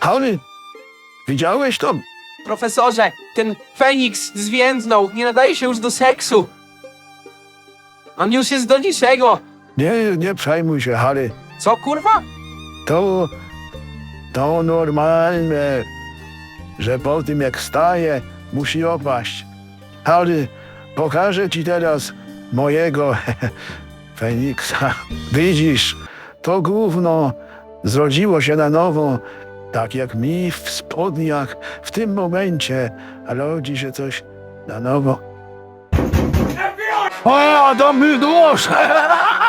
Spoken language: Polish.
Harry, widziałeś to? Profesorze, ten Feniks zwiędnął, nie nadaje się już do seksu. On już jest do niczego. Nie, nie przejmuj się, Harry. Co kurwa? To, to normalne, że po tym jak staje, musi opaść. Harry, pokażę ci teraz, mojego Feniksa. Widzisz, to gówno zrodziło się na nowo, tak jak mi w spodniach w tym momencie rodzi się coś na nowo. O, Dumbledore!